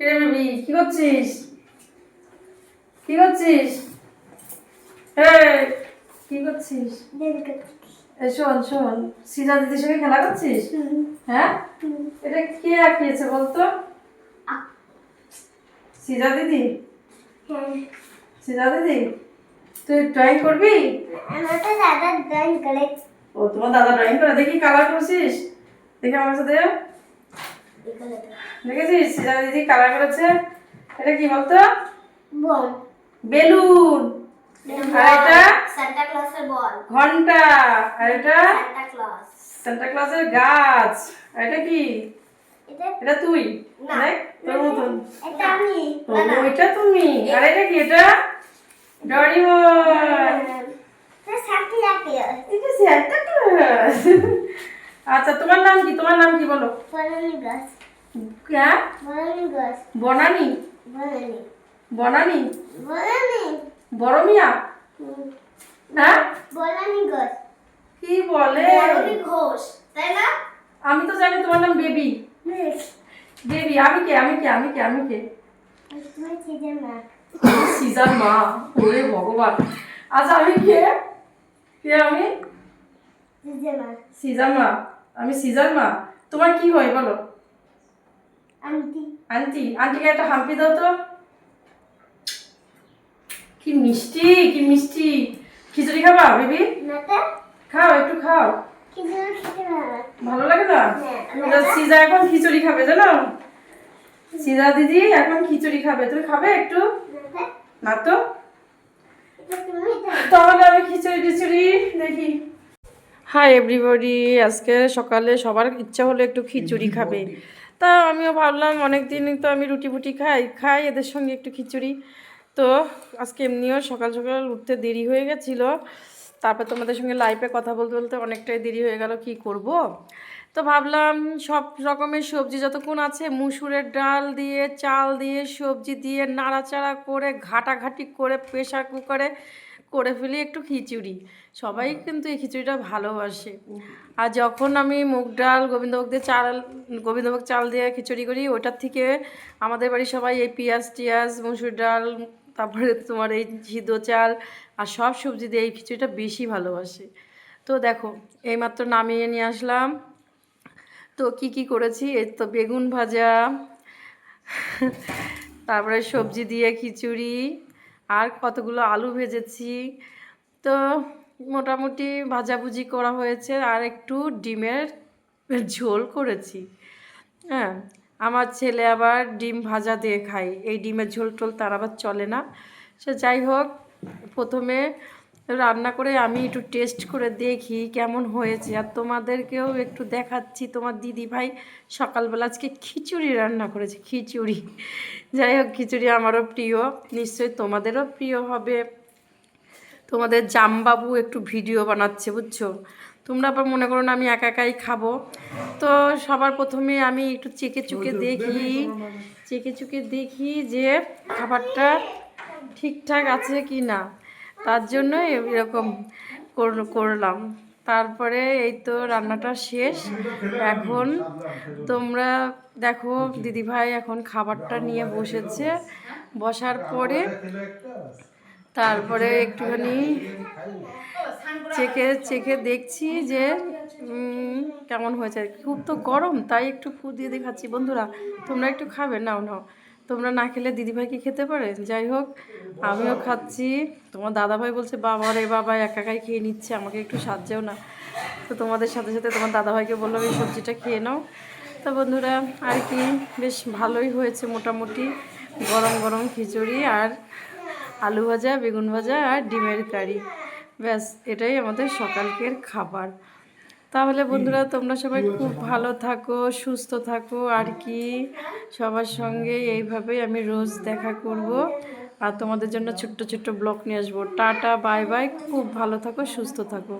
কিরে বেবি কি করছিস? কি করছিস? এই, কি করছিস? এই শোন শোন সিজা দিদির সঙ্গে খেলা করছিস? হ্যাঁ? এটা কে আঁকিয়েছে বলতো? সিজা দিদি? সিজা দিদি তুই ড্রয়িং করবি? ও তোমার দাদা ড্রয়িং করে দেখি কালার করছিস? দেখি আমার সাথে দেখেছিস? দিদি কালার করেছে। এটা কি বলতো? বেলুন। আর এটা? সান্টা ক্লসের বল। ঘণ্টা। আর এটা? সান্টা ক্লস সান্টা ক্লজের গাছ। আর এটা কি? এটা? তুই। না। তোর মতন। এটা আমি। তুমি। আর এটা কি? এটা? ডরিমন এটা সাথে লাগে এটা ক্লজ আচ্ছা তোমার নাম কি? তোমার নাম কি বলো? বনানি গাছ হ্যাঁ? বনানি গাছ বনানি? বনানি। বনানি? বনানি। হ্যাঁ? বনানি গাছ কি বলে? বনানি ঘোষ তাই না? আমি তো জানি তোমার নাম বেবি। বেবি আমি কে? আমি কে? আমি কে? আমি কে? সিজার মা। ওরে ভগবান। আচ্ছা আমি কে? কে আমি? চিজে না সিজার মা। আমি সিজার মা তোমার কি হয় বলো? আন্টি। আন্টি আন্টিকে একটা হাম্পি দাও তো। কি মিষ্টি কি মিষ্টি। খিচুড়ি খাবা বেবি? খাও একটু খাও। ভালো লাগে। না? হ্যাঁ। সিজা এখন খিচুড়ি খাবে জানো? সিজা দিদি এখন খিচুড়ি খাবে। তুমি খাবে একটু? না তো এটা তুমি দাও তাহলে আমি খিচুড়ি টিচুড়ি দেখি হাই এভরিবডি আজকে সকালে সবার ইচ্ছা হলো একটু খিচুড়ি খাবে। তা আমিও ভাবলাম অনেক দিন তো আমি রুটি ফুটি খাই খাই এদের সঙ্গে একটু খিচুড়ি। তো আজকে এমনিও সকাল সকাল উঠতে দেরি হয়ে গেছিল। তারপর তোমাদের সঙ্গে লাইভে কথা বলতে বলতে অনেকটাই দেরি হয়ে গেল কি করব। তো ভাবলাম সব রকমের সবজি যতক্ষণ আছে মুসুরের ডাল দিয়ে চাল দিয়ে সবজি দিয়ে নাড়াচাড়া করে ঘাটাঘাটি করে প্রেশার কুকারে করে ফেলি একটু খিচুড়ি। সবাই কিন্তু এই খিচুড়িটা ভালোবাসে। আর যখন আমি মুগ ডাল গোবিন্দভোগ দিয়ে চাল গোবিন্দভোগ চাল দিয়ে খিচুড়ি করি ওটার থেকে আমাদের বাড়ির সবাই এই পেঁয়াজ টিয়াজ মুসুর ডাল তারপরে তোমার এই সিদ্ধ চাল আর সব সবজি দিয়ে এই খিচুড়িটা বেশি ভালোবাসে। তো দেখো এইমাত্র নামিয়ে নিয়ে আসলাম। তো কি কি করেছি? এই তো বেগুন ভাজা তারপরে সবজি দিয়ে খিচুড়ি আর কতগুলো আলু ভেজেছি। তো মোটামুটি ভাজাভুজি করা হয়েছে আর একটু ডিমের ঝোল করেছি। হ্যাঁ আমার ছেলে আবার ডিম ভাজা দিয়ে খায়। এই ডিমের ঝোল টোল তার আবার চলে না। সে যাই হোক, প্রথমে রান্না করে আমি একটু টেস্ট করে দেখি কেমন হয়েছে। আর তোমাদেরকেও একটু দেখাচ্ছি তোমার দিদি ভাই সকালবেলা আজকে খিচুড়ি রান্না করেছে খিচুড়ি। যাই হোক খিচুড়ি আমারও প্রিয় নিশ্চয়ই তোমাদেরও প্রিয় হবে। তোমাদের জামবাবু একটু ভিডিও বানাচ্ছে বুঝছ? তোমরা আবার মনে করো না আমি একা একাই খাব। তো সবার প্রথমে আমি একটু চেকে চুকে দেখি চেকে চুকে দেখি যে খাবারটা ঠিকঠাক আছে কি না তার জন্য এরকম কর- করলাম। তারপরে এই তো রান্নাটা শেষ। এখন তোমরা দেখো, দিদিভাই এখন খাবারটা নিয়ে বসেছে। বসার পরে তারপরে একটুখানি চেখে চেখে দেখছি যে কেমন হয়েছে খুব তো গরম, তাই একটু ফু দিয়ে দিয়ে খাচ্ছি বন্ধুরা, তোমরা একটু খাবে? নাও নাও। তোমরা না খেলে দিদিভাই কি খেতে পারে? যাই হোক, আমিও খাচ্ছি। তোমার দাদাভাই বলছে, বাবা রে বাবা একা একাই খেয়ে নিচ্ছে, আমাকে একটু সাহায্যও না। তো তোমাদের সাথে সাথে তোমার দাদাভাইকে বললাম, এই সবজিটা খেয়ে নাও। তো বন্ধুরা, আর কি, বেশ ভালোই হয়েছে মোটামুটি। গরম গরম খিচুড়ি আর আলু ভাজা, বেগুন ভাজা আর ডিমের কারি। ব্যাস, এটাই আমাদের সকালকের খাবার। তাহলে বন্ধুরা তোমরা সবাই খুব ভালো থাকো সুস্থ থাকো। আর কি সবার সঙ্গে এইভাবেই আমি রোজ দেখা করব। আর তোমাদের জন্য ছোট্ট ছোট্ট ব্লগ নিয়ে আসব। Tata bye bye. খুব ভালো থাকো সুস্থ থাকো।